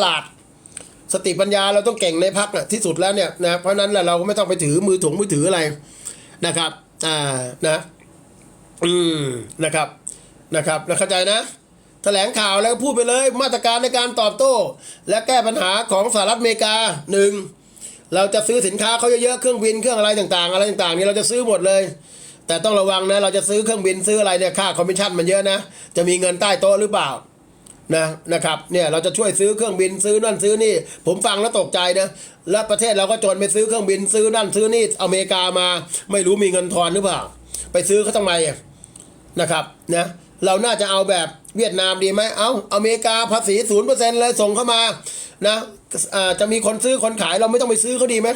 ตลาดสติปัญญาเราต้องเก่งในพักนะที่สุดแล้วเนี่ยนะเพราะนั้นแหละเราก็ไม่ต้องไปถือมือถงมือถืออะไรนะครับอ่านะอืมนะครับนะครับนะเข้าใจนะแถลงข่าวแล้วพูดไปเลยมาตรการในการตอบโต้ และแก้ปัญหาของสหรัฐอเมริกาหนึ่งเราจะซื้อสินค้าเขาเยอะๆเครื่องบินเครื่องอะไรต่างๆ อะไรต่างๆนี่เราจะซื้อหมดเลย แต่ต้องระวังนะเราจะซื้อเครื่องบินซื้ออะไรเนี่ยค่าคอมมิชชั่นมันเยอะนะจะมีเงินใต้โต๊ะหรือเปล่า นะนะครับเนี่ยเราจะช่วยซื้อเครื่องบินซื้อนั่นซื้อนี่ ผมฟังแล้วตกใจนะแล้วประเทศเราก็จนไปซื้อเครื่องบินซื้อนั่นซื้อนี่อเมริกามา ไม่รู้มีเงินทอนหรือเปล่า ไปซื้อเขาทำไมนะครับนะเราน่าจะเอาแบบเวียดนามดีไหมเอาอเมริกาภาษีศูนย์เปอร์เซ็นต์เลยส่งเข้ามานะอ่าจะมีคนซื้อคนขายเราไม่ต้องไปซื้อเขาดีไหม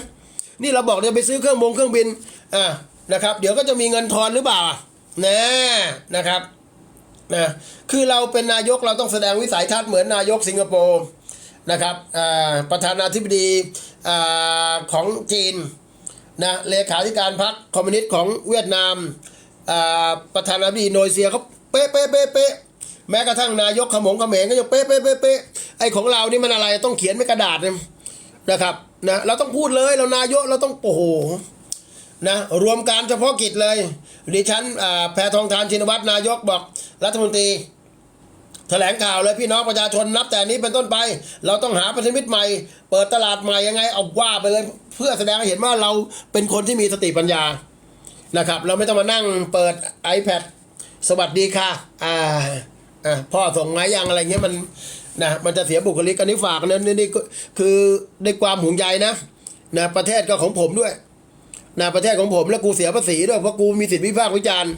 นี่เราบอกจะไปซื้อเครื่องบงเครื่องบินอ่านะครับ เดี๋ยวก็จะมีเงินทอนหรือเปล่านะนะครับ นะคือเราเป็นนายกเราต้องแสดงวิสัยทัศน์เหมือนนายกสิงคโปร์นะครับประธานาธิบดีอของจีนนะเลขาธิการพรรคคอมมิวนิสต์ของเวียดนามประธานาธิบดีอินโดนีเซียเขาเป๊ะเป๊ะเป๊ะเป๊ะแม้กระทั่งนายกขมงขมงก็ยังเป๊ะเป๊ะเป๊ะเป๊ะไอของเรานี่มันอะไรต้องเขียนไม่กระดาษเนี่ยนะครับนะเราต้องพูดเลยเรานายกเราต้องโอ้โห นะรวมการเฉพาะกิจเลยดิฉันแพทองทานชินวัตรนายกบอกรัฐมนตรีแถลงข่าวเลยพี่น้องประชาชนนับแต่นี้เป็นต้นไป เราต้องหาพันธมิตรใหม่ เปิดตลาดใหม่ยังไงเอาว่าไปเลยเพื่อแสดงให้เห็นว่าเราเป็นคนที่มีสติปัญญานะครับ เราไม่ต้องมานั่งเปิด iPad สวัสดีค่ะอ่าอ่าพ่อส่งไม้ยังอะไรเงี้ยมันนะมันจะเสียบุคลิกอันนี้ฝากนะนี่นี่ก็คือด้วยความห่วงใยนะนะประเทศก็ของผมด้วย นะประเทศของผมแล้วกูเสียภาษีด้วยเพราะกูมีสิทธิวิพากษ์วิจารณ์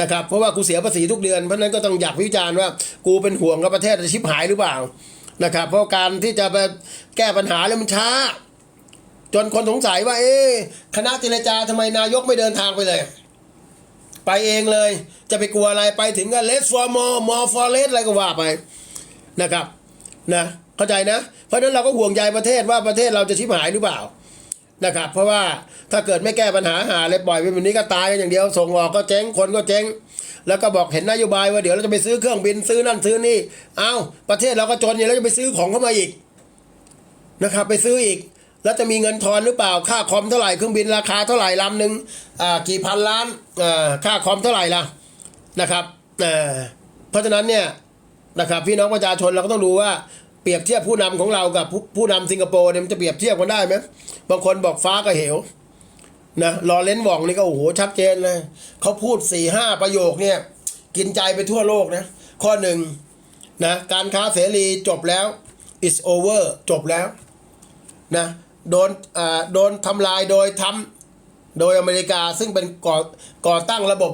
นะครับเพราะว่ากูเสียภาษีทุกเดือนเพราะนั้นก็ต้องอยากวิจารณ์ว่า กูเป็นห่วงกับประเทศจะชิบหายหรือเปล่านะครับ เพราะการที่จะไปแก้ปัญหาแล้วมันช้า จนคนสงสัยว่า เอ๊ะคณะเจรจาทำไมนายกไม่เดินทางไปเลย ไปเองเลย จะไปกลัวอะไรไปถึงก็เลสฟอร์มอมอฟอร์เลสอะไรก็ว่าไปนะครับนะเข้าใจนะ เพราะฉะนั้นเราก็ห่วงใยประเทศว่าประเทศเราจะชิบหายหรือเปล่า นะครับ เพราะว่าถ้าเกิดไม่แก้ปัญหาหาเลยปล่อยไปแบบนี้ก็ตายกันอย่างเดียวส่งออกก็เจ๊งคนก็เจ๊งแล้วก็บอกเห็นนโยบายว่าเดี๋ยวเราจะไปซื้อเครื่องบินซื้อนั่นซื้อนี่ เอาประเทศเราก็จนอยู่แล้วจะไปซื้อของเข้ามาอีกนะครับ ไปซื้ออีก แล้วจะมีเงินทอนหรือเปล่า ค่าคอมเท่าไหร่เครื่องบินราคาเท่าไหร่ลำหนึ่งอ่ากี่พันล้านอ่าค่าคอมเท่าไหร่ล่ะนะครับอ่าเพราะฉะนั้นเนี่ยนะครับพี่น้องประชาชนเราก็ต้องดูว่า เปรียบเทียบผู้นำของเรากับผู้ผู้นำสิงคโปร์เนี่ยมันจะเปรียบเทียบกันได้ไหมบางคนบอกฟ้ากับเหวนะรอเลนส์หว่องนี่ก็โอ้โหชัดเจนเลยเขาพูดสี่ห้าประโยคเนี่ย กินใจไปทั่วโลกนะ ข้อหนึ่งนะการค้าเสรีจบแล้ว is over จบแล้วนะโดนอ่าโดนทำลายโดยทำโดยอเมริกาซึ่งเป็นก่อก่อตั้งระบบ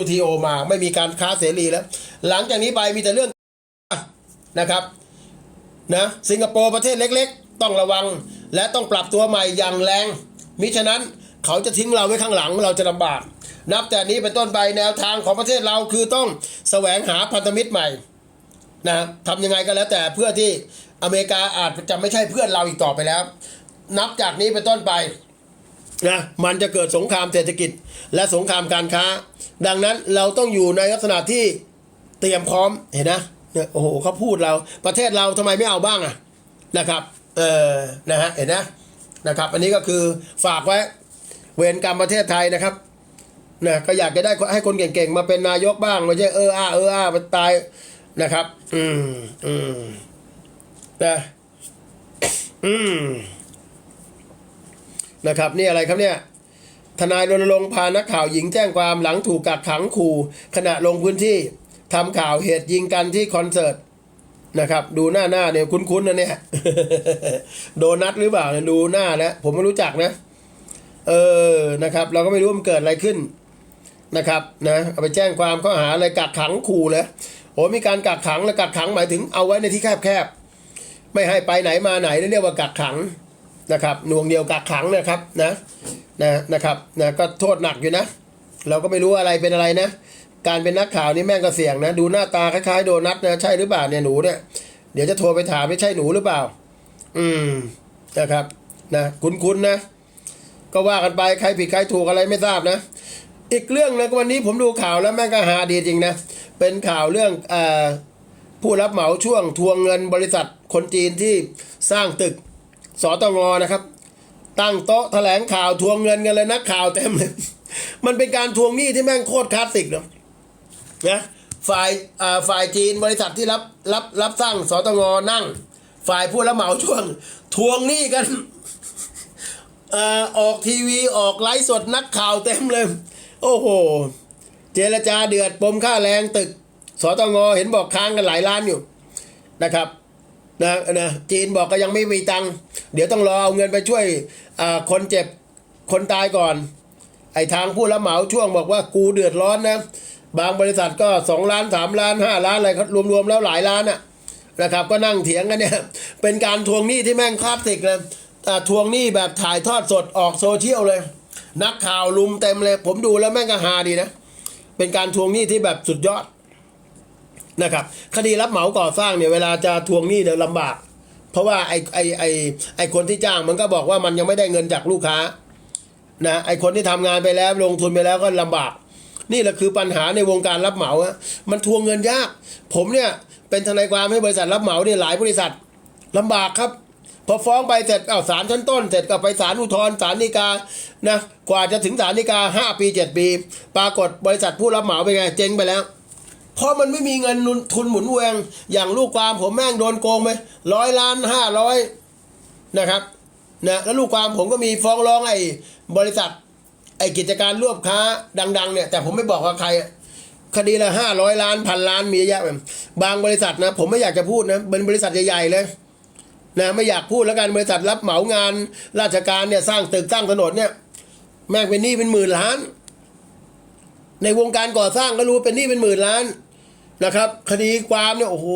WTO มา ไม่มีการค้าเสรีแล้ว หลังจากนี้ไปมีแต่เรื่องนะครับ นะสิงคโปร์ประเทศเล็กๆ ต้องระวัง และต้องปรับตัวใหม่อย่างแรง มิฉะนั้นเขาจะทิ้งเราไว้ข้างหลังเราจะลำบาก นับแต่นี้เป็นต้นไปแนวทางของประเทศเราคือต้องแสวงหาพันธมิตรใหม่นะทำยังไงก็แล้วแต่เพื่อที่อเมริกาอาจจะไม่ใช่เพื่อนเราอีกต่อไปแล้ว นับจากนี้เป็นต้นไปนะมันจะเกิดสงครามเศรษฐกิจและสงครามการค้า ดังนั้นเราต้องอยู่ในลักษณะที่เตรียมพร้อมเห็นนะ เนี่ยโอ้โหเขาพูดเราประเทศเราทำไมไม่เอาบ้างอะนะครับเออนะฮะเห็นนะนะครับ อันนี้ก็คือฝากไว้เวรกรรมประเทศไทยนะครับนะก็อยากจะได้ให้คนเก่งๆมาเป็นนายกบ้างไม่ใช่เอออ้าเอออ้ามันตายนะครับ อืมอืมนะอืมนะครับนี่อะไรครับเนี่ยทนายรณรงค์พานักข่าวหญิงแจ้งความหลังถูกกักขังขู่ขณะลงพื้นที่ ทำข่าวเหตุยิงกันที่คอนเสิร์ตนะครับ ดูหน้าหน้าเนี่ยคุ้นๆนะเนี่ย โดนัทหรือเปล่าเนี่ยดูหน้าแล้วผมไม่รู้จักนะ เออนะครับ เราก็ไม่รู้มันเกิดอะไรขึ้นนะครับนะเอาไปแจ้งความข้อหาอะไรกักขังขู่เลยโอ้มีการกักขังแล้วกักขังหมายถึงเอาไว้ในที่แคบๆไม่ให้ไปไหนมาไหนเรียกว่ากักขังนะครับหน่วงเดียวกักขังนะครับนะนะนะครับนะก็โทษหนักอยู่นะ เราก็ไม่รู้อะไรเป็นอะไรนะ การเป็นนักข่าวนี่แม่งก็เสี่ยงนะ ดูหน้าตาคล้ายๆโดนัทนะใช่หรือเปล่าเนี่ยหนูเนี่ย เดี๋ยวจะโทรไปถามไม่ใช่หนูหรือเปล่า อืมนะครับนะคุ้นๆนะ ก็ว่ากันไปใครผิดใครถูกอะไรไม่ทราบนะ อีกเรื่องนะวันนี้ผมดูข่าวแล้วแม่งก็หาดีจริงนะ เป็นข่าวเรื่องอผู้รับเหมาช่วงทวงเงินบริษัทคนจีนที่สร้างตึกสตงนะครับ ตั้งโต๊ะแถลงข่าวทวงเงินกันเลยนักข่าวเต็มเลยมันเป็นการทวงหนี้ที่แม่งโคตรคลาสสิกเนาะ นะฝ่ายฝ่ายจีนบริษัทที่รับรับรับสร้างสตงนั่ง ฝ่ายผู้รับเหมาช่วง ทวงหนี้กันออกทีวีออกไลฟ์สดนักข่าวเต็มเลย โอ้โห เจรจาเดือดปมค่าแรงตึกสตงเห็นบอกค้างกันหลายล้านอยู่นะครับนะนะจีนบอกก็ยังไม่มีตังค์เดี๋ยวต้องรอเอาเงินไปช่วยคนเจ็บคนตายก่อน ไอ้ทางผู้รับเหมาช่วงบอกว่ากูเดือดร้อนนะ บางบริษัทก็สองล้านสามล้านห้าล้านอะไรเขารวมๆแล้วหลายล้านอะนะครับ ก็นั่งเถียงกันเนี่ย เป็นการทวงหนี้ที่แม่งคลาสสิกเลยอ่ทวงหนี้แบบถ่ายทอดสดออกโซเชียลเลย นักข่าวลุมเต็มเลย ผมดูแล้วแม่งก็ฮาดีนะ เป็นการทวงหนี้ที่แบบสุดยอดนะครับคดีรับเหมาก่อสร้างเนี่ยเวลาจะทวงหนี้เดี๋ยวลำบาก เพราะว่าไอ้ไอ้ไอ้ไอ้คนที่จ้างมันก็บอกว่ามันยังไม่ได้เงินจากลูกค้านะไอ้คนที่ทำงานไปแล้วลงทุนไปแล้วก็ลำบาก นี่แหละคือปัญหาในวงการรับเหมาอะมันทวงเงินยาก ผมเนี่ยเป็นทนายความให้บริษัทรับเหมาเนี่ยหลายบริษัทลำบากครับ พอฟ้องไปเสร็จเอาศาลชั้นต้น เสร็จก็ไปศาลอุทธรณ์ศาลฎีกานะกว่าจะถึงศาลฎีกาห้าปีเจ็ดปี ปรากฏบริษัทผู้รับเหมาเป็นไงเจ๊งไปแล้วเพราะมันไม่มีเงินทุนหมุนเวียงอย่างลูกความผมแม่งโดนโกงไปร้อยล้านห้าร้อยนะครับนะแล้วลูกความผมก็มีฟ้องร้องไอ้บริษัท ไอ้กิจการรวบค้าดัง ๆ เนี่ย แต่ผมไม่บอกว่าใครอะคดีละห้าร้อยล้านพันล้านมีเยอะแยะไปบางบริษัทนะ ผมไม่อยากจะพูดนะเป็นบริษัทใหญ่ๆเลยนะไม่อยากพูดแล้วกันบริษัทรับเหมางาน ราชการเนี่ยสร้างตึกสร้างถนนเนี่ย แม่งเป็นหนี้เป็นหมื่นล้าน ในวงการก่อสร้างก็รู้เป็นหนี้เป็นหมื่นล้านนะครับ คดีความเนี่ยโอ้โห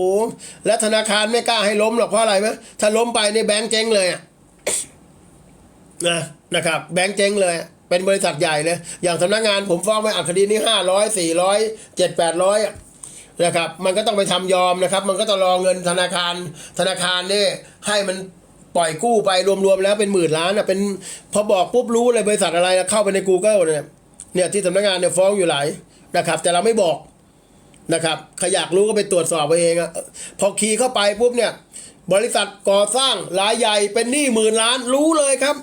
และธนาคารไม่กล้าให้ล้มหรอกเพราะอะไรไหมถ้าล้มไปในแบงก์เจ๊งเลยนะนะครับ แบงค์เจ๊งเลย เป็นบริษัทใหญ่เลย อย่างสำนักงานผมฟ้องไปอัคดีนี้ห้าร้อยสี่ร้อยเจ็ดแปดร้อยนะครับ มันก็ต้องไปทำยอมนะครับ มันก็ต้องรอเงินธนาคาร ธนาคารเนี่ยให้มันปล่อยกู้ไปรวมๆแล้วเป็นหมื่นล้านอะเป็นพอบอกปุ๊บรู้เลยบริษัทอะไรเข้าไปใน Google เนี่ยเนี่ยที่สำนักงานเนี่ยฟ้องอยู่หลายนะครับ แต่เราไม่บอกนะครับใครอยากรู้ก็ไปตรวจสอบเอาเองอะพอคีย์เข้าไปปุ๊บเนี่ย บริษัทก่อสร้างรายใหญ่เป็นหนี้หมื่นล้านรู้เลยครับ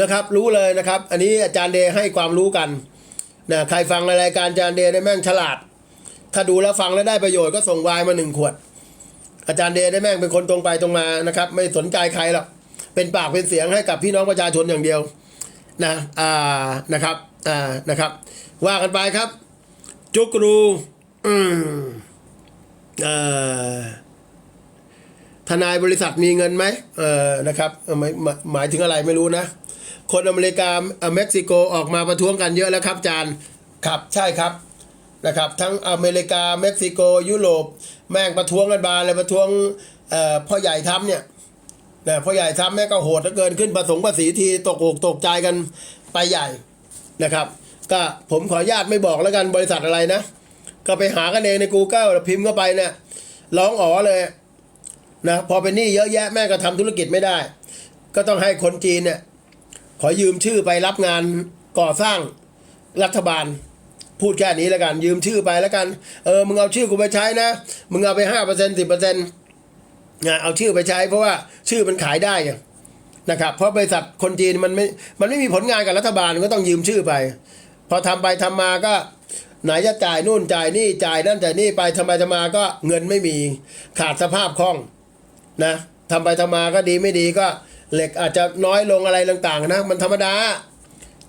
นะครับ รู้เลยนะครับ อันนี้อาจารย์เดย์ให้ความรู้กันนะใครฟังรายการอาจารย์เดย์ได้แม่งฉลาด ถ้าดูแล้วฟังแล้วได้ประโยชน์ก็ส่งวายมาหนึ่งขวด อาจารย์เดย์ได้แม่งเป็นคนตรงไปตรงมานะครับ ไม่สนใจใครหรอกเป็นปากเป็นเสียงให้กับพี่น้องประชาชนอย่างเดียวนะอ่านะครับอ่านะครับ ว่ากันไปครับ จุกรูอืมเอ่าทนายบริษัทมีเงินไหมเออนะครับเออหมายหมายหมายถึงอะไรไม่รู้นะ คนอเมริกาเอ่อเม็กซิโกออกมาประท้วงกันเยอะแล้วครับจารย์ครับใช่ครับนะครับทั้งอเมริกาเม็กซิโก ยุโรปแม่งประท้วงกันบานเลยประท้วงเอ่อพ่อใหญ่ทำเนี่ยนะพ่อใหญ่ทำแม่ก็โหดเหลือเกินขึ้นประสงค์ภาษีทีตกอกตกใจกันไปใหญ่นะครับ ก็ผมขออนุญาตไม่บอกแล้วกันบริษัทอะไรนะ ก็ไปหากันเองใน Google แล้วพิมพ์เข้าไปเนี่ยร้องอ๋อเลยนะพอเป็นหนี้เยอะแยะแม่ก็ทำธุรกิจไม่ได้ ก็ต้องให้คนจีนเนี่ย ขอยืมชื่อไปรับงานก่อสร้างรัฐบาล พูดแค่นี้แล้วกัน ยืมชื่อไปแล้วกัน เออมึงเอาชื่อกูไปใช้นะ มึงเอาไปห้าเปอร์เซ็นสิบเปอร์เซ็นต์นะเอาชื่อไปใช้ เพราะว่าชื่อมันขายได้นะครับ เพราะบริษัทคนจีนมันไม่ มันไม่มีผลงานกับรัฐบาลก็ต้องยืมชื่อไป พอทำไปทำมาก็ไหนจะจ่ายนู่นจ่ายนี่จ่ายนั่นจ่ายนี่ไปทำไปทำมาก็เงินไม่มีขาดสภาพคล่องนะทำไปทำมาก็ดีไม่ดีก็ เหล็กอาจจะน้อยลงอะไรต่างๆนะมันธรรมดา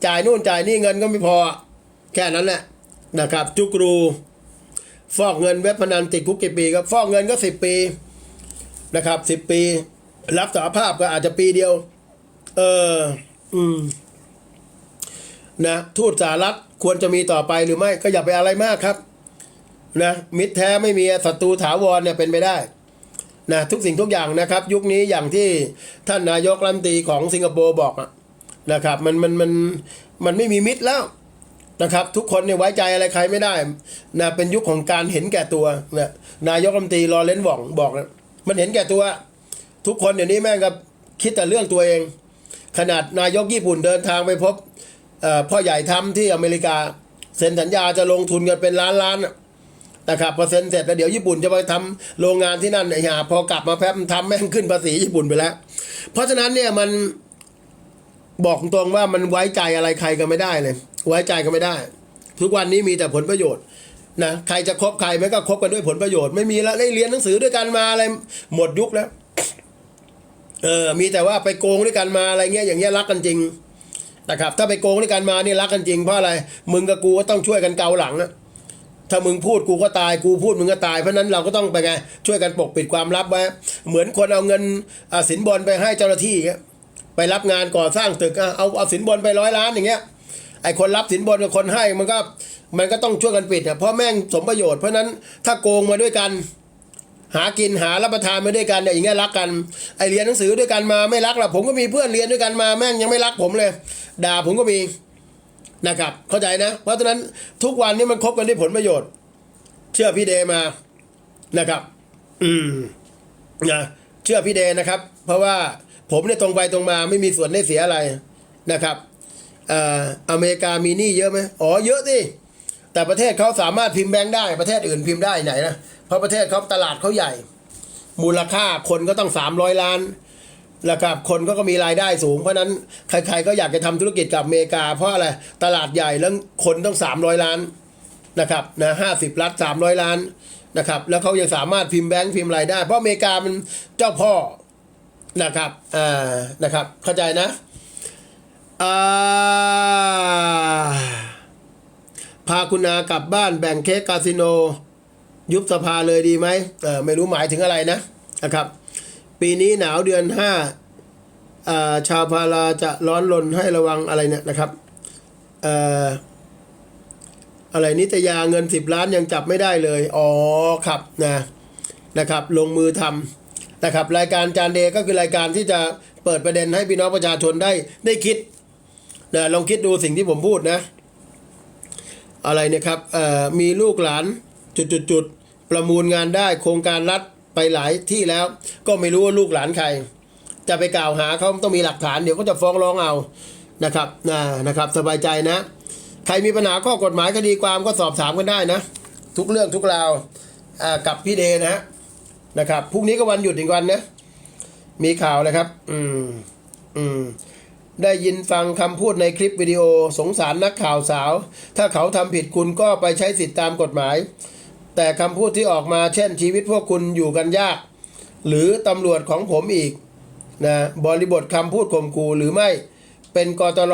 จ่ายนู่นจ่ายนี่เงินก็ไม่พอ แค่นั้นแหละนะครับ จุกรู ฟอกเงินเว็บพนันติดคุกกี่ปีครับฟอกเงินก็สิบปีนะครับสิบปี รับสารภาพก็อาจจะปีเดียว เอออืมนะทูตสหรัฐควรจะมีต่อไปหรือไม่ก็อย่าไปอะไรมากครับ นะมิตรแท้ไม่มีศัตรูถาวรเนี่ยเป็นไปได้ นะทุกสิ่งทุกอย่างนะครับ ยุคนี้อย่างที่ท่านนายกรัฐมนตรีของสิงคโปร์บอกนะครับมันมันมันมันไม่มีมิตรแล้วนะครับ ทุกคนเนี่ยไว้ใจอะไรใครไม่ได้นะเป็นยุคของการเห็นแก่ตัวนะนายกรัฐมนตรีรอเลนหว่องบอกนะมันเห็นแก่ตัว ทุกคนเดี๋ยวนี้แม่งก็คิดแต่เรื่องตัวเอง ขนาดนายกญี่ปุ่นเดินทางไปพบพ่อใหญ่ทำที่อเมริกา เซ็นสัญญาจะลงทุนกันเป็นล้านล้านอะ นะครับพอเซ็นเสร็จแล้วเดี๋ยวญี่ปุ่นจะไปทำโรงงานที่นั่นไอ้ห่าพอกลับมาแป๊บทำแม่งขึ้นภาษีญี่ปุ่นไปแล้ว เพราะฉะนั้นเนี่ยมันบอกตรงว่ามันไว้ใจอะไรใครก็ไม่ได้เลย ไว้ใจก็ไม่ได้ ทุกวันนี้มีแต่ผลประโยชน์นะใครจะคบใครมันก็คบกันด้วยผลประโยชน์ไม่มีแล้วได้เรียนหนังสือด้วยกันมาอะไรหมดยุคแล้วเออมีแต่ว่าไปโกงด้วยกันมาอะไรเงี้ยอย่างเงี้ยรักกันจริงนะครับถ้าไปโกงด้วยกันมานี่รักกันจริงเพราะอะไร มึงกับกูก็ต้องช่วยกันเกาหลังนะ ถ้ามึงพูดกูก็ตายกูพูดมึงก็ตายเพราะนั้นเราก็ต้องไปไงช่วยกันปกปิดความลับไว้เหมือนคนเอาเงินอ่าสินบนไปให้เจ้าหน้าที่ไปรับงานก่อสร้างตึกเอาเอาสินบนไปร้อยล้านอย่างเงี้ยไอคนรับสินบนกับคนให้มันก็มันก็ต้องช่วยกันปิดเพราะแม่งสมประโยชน์เพราะฉะนั้นถ้าโกงมาด้วยกัน หากินหารับประทานมาด้วยกันเนี่ยอย่างเงี้ยรักกันไอเรียนหนังสือด้วยกันมาไม่รักหรอกผมก็มีเพื่อนเรียนด้วยกันมาแม่งยังไม่รักผมเลย ด่าผมก็มี นะครับ เข้าใจนะ เพราะฉะนั้นทุกวันนี้มันคบกันด้วยผลประโยชน์ เชื่อพี่เดมานะครับ อืมนะเชื่อพี่เดนะครับ เพราะว่าผมเนี่ยตรงไปตรงมาไม่มีส่วนได้เสียอะไรนะครับเอ่ออเมริกามีหนี้เยอะไหมอ๋อเยอะสิแต่ประเทศเขาสามารถพิมพ์แบงค์ได้ประเทศอื่นพิมพ์ได้ไหนนะเพราะประเทศเขาตลาดเขาใหญ่ มูลค่าคนก็ต้องสามร้อยล้าน นะครับคนก็ก็มีรายได้สูง เพราะนั้นใครๆก็อยากจะทำธุรกิจกับอเมริกา เพราะอะไรตลาดใหญ่แล้วคนต้องสามร้อยล้านนะครับนะห้าสิบล้านสามร้อยล้านนะครับแล้วเขายังสามารถพิมพ์แบงค์พิมพ์อะไรได้ เพราะอเมริกามันเจ้าพ่อนะครับอ่านะครับเข้าใจนะอ่าพาคุณอากลับบ้านแบ่งเค้กคาสิโน ยุบสภาเลยดีไหมเออไม่รู้หมายถึงอะไรนะนะครับ ปีนี้หนาวเดือนห้าอ่าชาวพาราจะร้อนรนให้ระวังอะไรเนี่ยนะครับอ่ออะไรนิตยาเงินสิบล้านยังจับไม่ได้เลย อ๋อครับนะนะครับ ลงมือทำนะครับ รายการจานเดก็คือรายการที่จะเปิดประเด็นให้พี่น้องประชาชนได้ได้คิดนะลองคิดดูสิ่งที่ผมพูดนะ อะไรเนี่ยครับอ่อมีลูกหลานจุดจุดจุดๆประมูลงานได้โครงการรัฐ ไปหลายที่แล้ว ก็ไม่รู้ว่าลูกหลานใคร จะไปกล่าวหาเขาต้องมีหลักฐานเดี๋ยวก็จะฟ้องร้องเอานะครับนะนะครับ สบายใจนะ ใครมีปัญหาข้อกฎหมายคดีความก็สอบถามกันได้นะ ทุกเรื่องทุกราวกับพี่เดนะนะครับพรุ่งนี้ก็วันหยุดอีกวันนะมีข่าวนะครับ อืมอืมได้ยินฟังคำพูดในคลิปวิดีโอสงสารนักข่าวสาว ถ้าเขาทำผิดคุณก็ไปใช้สิทธิตามกฎหมาย แต่คำพูดที่ออกมาเช่นชีวิตพวกคุณอยู่กันยาก หรือตำรวจของผมอีกนะบริบทคำพูดข่มขู่หรือไม่เป็นกตล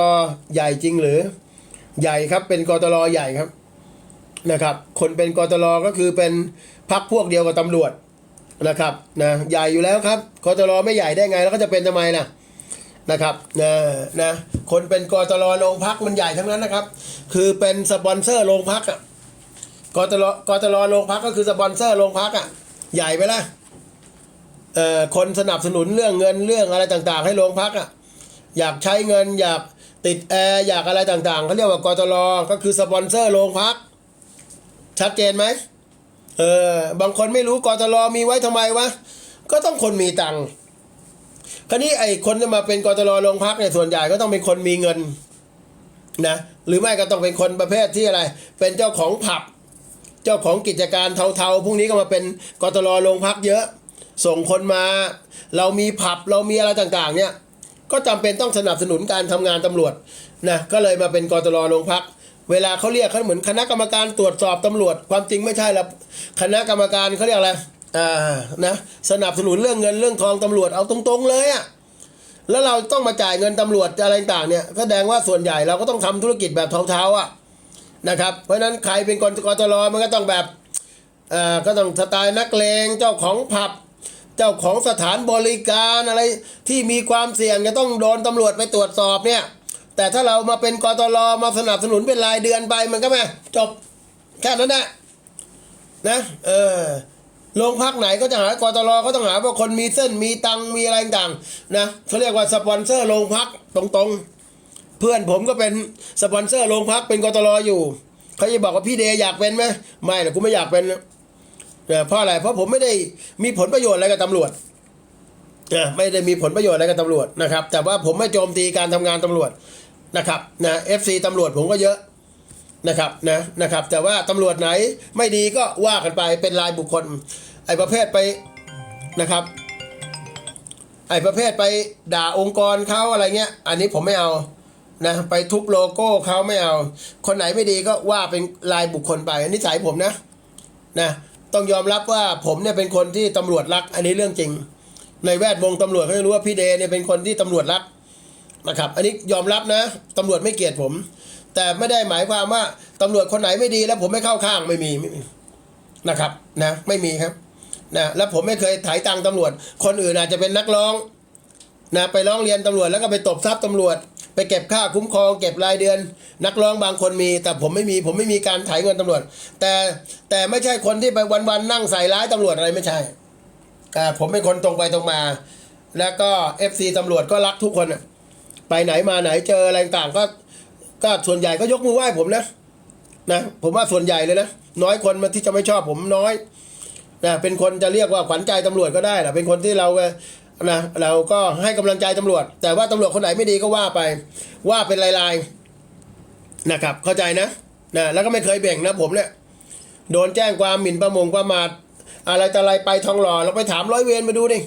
ใหญ่จริงหรือใหญ่ครับเป็นกตลใหญ่ครับนะครับคนเป็นกตลก็คือเป็นพักพวกเดียวกับตำรวจนะครับนะใหญ่อยู่แล้วครับกตลไม่ใหญ่ได้ไงแล้วก็จะเป็นทำไมล่ะนะครับนะนะคนเป็นกตลโรงพักมันใหญ่ทั้งนั้นนะครับ คือเป็นสปอนเซอร์โรงพักอะ กตลกตลโรงพักก็คือสปอนเซอร์โรงพักอะ ใหญ่ไปละเอ่อคนสนับสนุนเรื่องเงินเรื่องอะไรต่างๆ ให้โรงพักอะ อยากใช้เงินอยากติดแอร์อยากอะไรต่างๆเขาเรียกว่ากตลก็คือสปอนเซอร์โรงพัก ชัดเจนไหมเออบางคนไม่รู้กตลมีไว้ทำไมวะก็ต้องคนมีตังค์คราวนี้ไอ้คนจะมาเป็นกตลโรงพักเนี่ยส่วนใหญ่ก็ต้องเป็นคนมีเงินนะหรือไม่ก็ต้องเป็นคนประเภทที่อะไร เป็นเจ้าของผับ เจ้าของกิจการเทาๆพวกนี้ก็มาเป็นกตลโรงพักเยอะ ส่งคนมา เรามีผับเรามีอะไรต่างๆ เนี่ย ก็จำเป็นต้องสนับสนุนการทำงานตำรวจนะก็เลยมาเป็นกตลโรงพักเวลาเขาเรียกเขาเหมือนคณะกรรมการตรวจสอบตำรวจ ความจริงไม่ใช่ละคณะกรรมการเขาเรียกอะไรอ่านะสนับสนุนเรื่องเงินเรื่องทองตำรวจเอาตรงๆเลยอะ่ะแล้วเราต้องมาจ่ายเงินตำรวจอะไรต่างเนี่ยก็แสดงว่าส่วนใหญ่เราก็ต้องทำธุรกิจแบบเทาๆอะ นะครับ เพราะฉะนั้นใครเป็นกกตลมันก็ต้องแบบอ่าก็ต้องสไตล์นักเลงเจ้าของผับ เจ้าของสถานบริการอะไรที่มีความเสี่ยงจะต้องโดนตำรวจไปตรวจสอบเนี่ยแต่ถ้าเรามาเป็นกตลมาสนับสนุนเป็นรายเดือนไปมันก็ไม่จบแค่นั้นแหละนะเออโรงพักไหนก็จะหากตลก็ต้องหาว่าคนมีเส้นมีตังมีอะไรต่างๆนะเขาเรียกว่าสปอนเซอร์โรงพักตรงๆ เพื่อนผมก็เป็นสปอนเซอร์โรงพักเป็นกตลอยู่เขาจะบอกว่าพี่เดย์อยากเป็นไหมไม่หรอกกูไม่อยากเป็นเนี่ยเพราะอะไรเพราะผมไม่ได้มีผลประโยชน์อะไรกับตำรวจนะไม่ได้มีผลประโยชน์อะไรกับตำรวจนะครับ แต่ว่าผมไม่โจมตีการทำงานตำรวจนะครับนะเอฟซีตำรวจผมก็เยอะนะครับนะนะครับ แต่ว่าตำรวจไหนไม่ดีก็ว่ากันไปเป็นรายบุคคล ไอ้ประเภทไปนะครับ ไอ้ประเภทไปด่าองค์กรเขาอะไรเงี้ย อันนี้ผมไม่เอา นะไปทุบโลโก้เขาไม่เอา คนไหนไม่ดีก็ว่าเป็นรายบุคคลไปอันนี้สายผมนะนะต้องยอมรับว่าผมเนี่ยเป็นคนที่ตำรวจรัก อันนี้เรื่องจริง ในแวดวงตำรวจเขาจะรู้ว่าพี่เดเนี่ยเป็นคนที่ตำรวจรักนะครับ อันนี้ยอมรับนะตำรวจไม่เกลียดผม แต่ไม่ได้หมายความว่าตำรวจคนไหนไม่ดีแล้วผมไม่เข้าข้างไม่มีไม่มีนะครับนะไม่มีครับนะแล้วผมไม่เคยถ่ายตังตำรวจ คนอื่นอาจจะเป็นนักร้องนะไปร้องเรียนตำรวจแล้วก็ไปตบทรัพย์ตำรวจ ไปเก็บค่าคุ้มครอง เก็บรายเดือน นักร้องบางคนมี แต่ผมไม่มีผมไม่มีการถ่ายเงินตำรวจ แต่แต่ไม่ใช่คนที่ไปวันๆนั่งใส่ร้ายตำรวจอะไรไม่ใช่อ่ผมเป็นคนตรงไปตรงมา แล้วก็เอฟซีตำรวจก็รักทุกคนไปไหนมาไหนเจออะไรต่างก็ ก็ส่วนใหญ่ก็ยกมือไหว้ผมนะนะผมว่าส่วนใหญ่เลยนะน้อยคนมาที่จะไม่ชอบผมน้อยนะเป็นคนจะเรียกว่าขวัญใจตำรวจก็ได้แหละเป็นคนที่เรา นะเราก็ให้กำลังใจตำรวจ แต่ว่าตำรวจคนไหนไม่ดีก็ว่าไป ว่าเป็นลายๆนะครับ เข้าใจนะนะแล้วก็ไม่เคยแบ่งนะผมเนี่ยโดนแจ้งความหมิ่นประมงประมาทอะไรแต่อะไรไปทองหล่อเราไปถามร้อยเวรมาดูดิ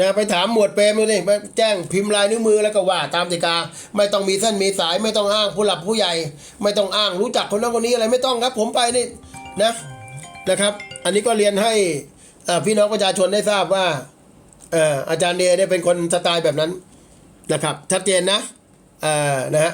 นะไปถามหมวดเปรมดูดิไปแจ้งพิมพ์ลายนิ้วมือแล้วก็ว่าตามติกา ไม่ต้องมีเส้นมีสายไม่ต้องอ้างผู้หลักผู้ใหญ่ ไม่ต้องอ้างรู้จักคนนั้นคนนี้อะไรไม่ต้องครับ ผมไปนี่นะนะครับ อันนี้ก็เรียนให้พี่น้องประชาชนได้ทราบว่า อ่ออาจารย์เดเนี่ยเป็นคนสไตล์แบบนั้นนะครับ ชัดเจนนะอ่านะฮะ